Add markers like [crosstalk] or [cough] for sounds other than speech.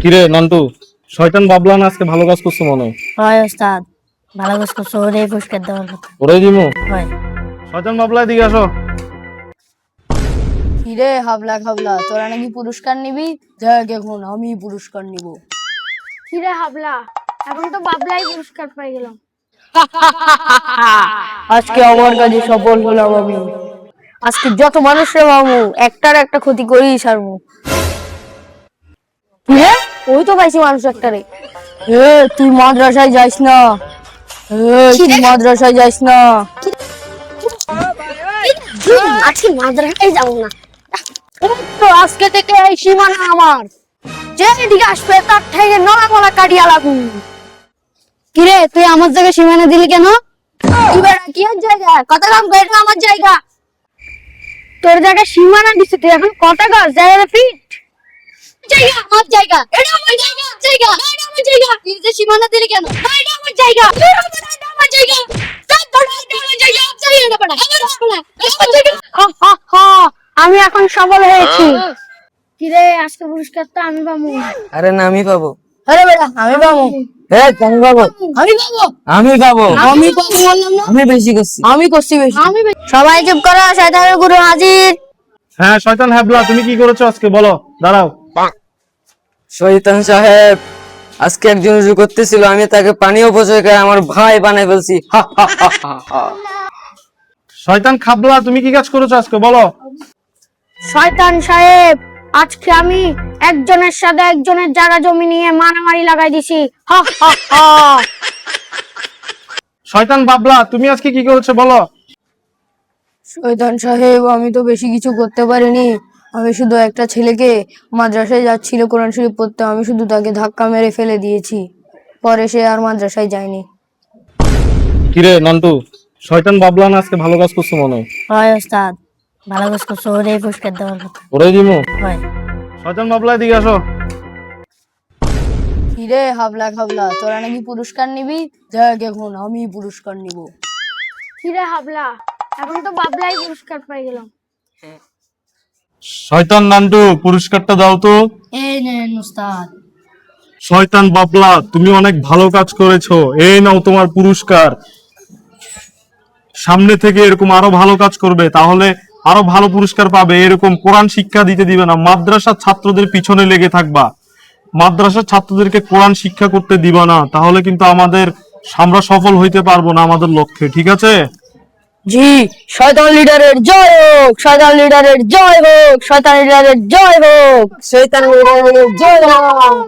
কিরে নন্টু শয়তান বাবলান আজকে ভালো কাজ করছ মনে হয়? হয় ওস্তাদ ভালো কাজ করছ ওরে পুরস্কার দেওয়ার কথা। ওরে দিমু? হয়। শয়তান বাবলা দিকে আসো। কিরে হাবলা খাবলা তোরা নাকি পুরস্কার নিবি? দেখ এখন আমি পুরস্কার নিব। কিরে হাবলা এখন তো বাবলাই পুরস্কার পেয়ে গেলাম। [laughs] আজকে আমার কাজে সফল হলাম আমি। আজকে যত মানুষের মামু একটার একটা ক্ষতি করেই ছাড়বো কি রে ওই তো পাইছি মানুষ একটারে এ তুই মাদ্রাসায় যাইস না। এ তুই মাদ্রাসায় যাইস না। আজকে মাদ্রাসায় যাব না। তো আজকে থেকে এই সীমানা আমার। যে এদিকে আসবে তার থেকে মলা কাটিয়া লাগু। কিরে তুই আমার জায়গায় সীমানা দিলি কেন? কি বেড়া কি আর জায়গা? কত কাম এটা আমার জায়গা? তোর জায়গায় সীমানা দিছে তুই এখন কটা গাছ জায়গা ফিট জায়গা আমার জায়গা এটা আমার জায়গা জায়গা এটা আমার জায়গা তুই সীমানা দিলি কেন এটা আমার জায়গা এটা আমার জায়গা তার বড় এটা আমার জায়গা জায়গা না বড় আমার বড় আমার জায়গা হা, হা, হা, আমি এখন সফল হয়েছি কিরে আজকে পুরস্কার তো আমি পাবো আরে না আমি পাবো আরে বেটা আমি পাবো আমি পাবো আমি পাবো আমি পাবো আমি পাবো বললাম না আমি বেশি করছি আমি করছি বেশি আমি সবাই চুপ করো শয়তানের গুরু হাজির হ্যাঁ শয়তান হ্যাবলা তুমি কি করেছ আজকে বলো দাঁড়াও শৈতান সাহেব আজকে একজন উজু করতেছিল আমি তাকে পানি অপচয় করে আমার ভাই বানাই ফেলছি। শয়তান খাবলা তুমি কি কাজ করেছ আজকে? বলো। শয়তান সাহেব আজকে আমি একজনের সাথে একজনের জায়গা জমি নিয়ে মারামারি লাগাই দিছি। হা হা হা। শয়তান বাবলা তুমি আজকে কি করেছ? বলো। শয়তান সাহেব আমি তো বেশি কিছু করতে পারিনি। আমি শুধু একটা ছেলেকে মাদ্রাসায় যাচ্ছিল কোরআন শরীফ পড়তে। আমি শুধু তাকে ধাক্কা মেরে ফেলে দিয়েছি। পরে সে আর মাদ্রাসায় যায়নি। কিরে নন্টু শয়তান বাবলান আজকে ভালো কাজ করছ মনে হয়? হয় ওস্তাদ ভালো কাজ করছ ওরে পুরস্কার দেওয়ার কথা। ওরে দিমু? হয়। শয়তান বাবলা দিকে আসো। কিরে হাবলা খাবলা তোরা নাকি পুরস্কার নিবি? দেখ এখন আমি পুরস্কার নিব। কিরে হাবলা এখন তো বাবলাই পুরস্কার পেয়ে গেলাম। শয়তান নান্টু পুরস্কারটা দাও তো। এই নেন উস্তাদ। শয়তান বাবলা তুমি অনেক ভালো কাজ করেছ। এই নাও তোমার পুরস্কার। সামনে থেকে এরকম আরও ভালো কাজ করবে তাহলে আরও ভালো পুরস্কার পাবে। এরকম কোরআন শিক্ষা দিতে দিবে না। মাদ্রাসার ছাত্রদের পিছনে লেগে থাকবা। মাদ্রাসার ছাত্রদেরকে কোরআন শিক্ষা করতে দিবা না তাহলে কিন্তু আমাদের আমরা সফল হইতে পারব না আমাদের লক্ষ্যে। ঠিক আছে? জি, শয়তান লিডারের জয় হোক, শয়তান লিডারের জয় হোক, শয়তান লিডারের জয় হোক। শয়তান লিডারের জয় হোক।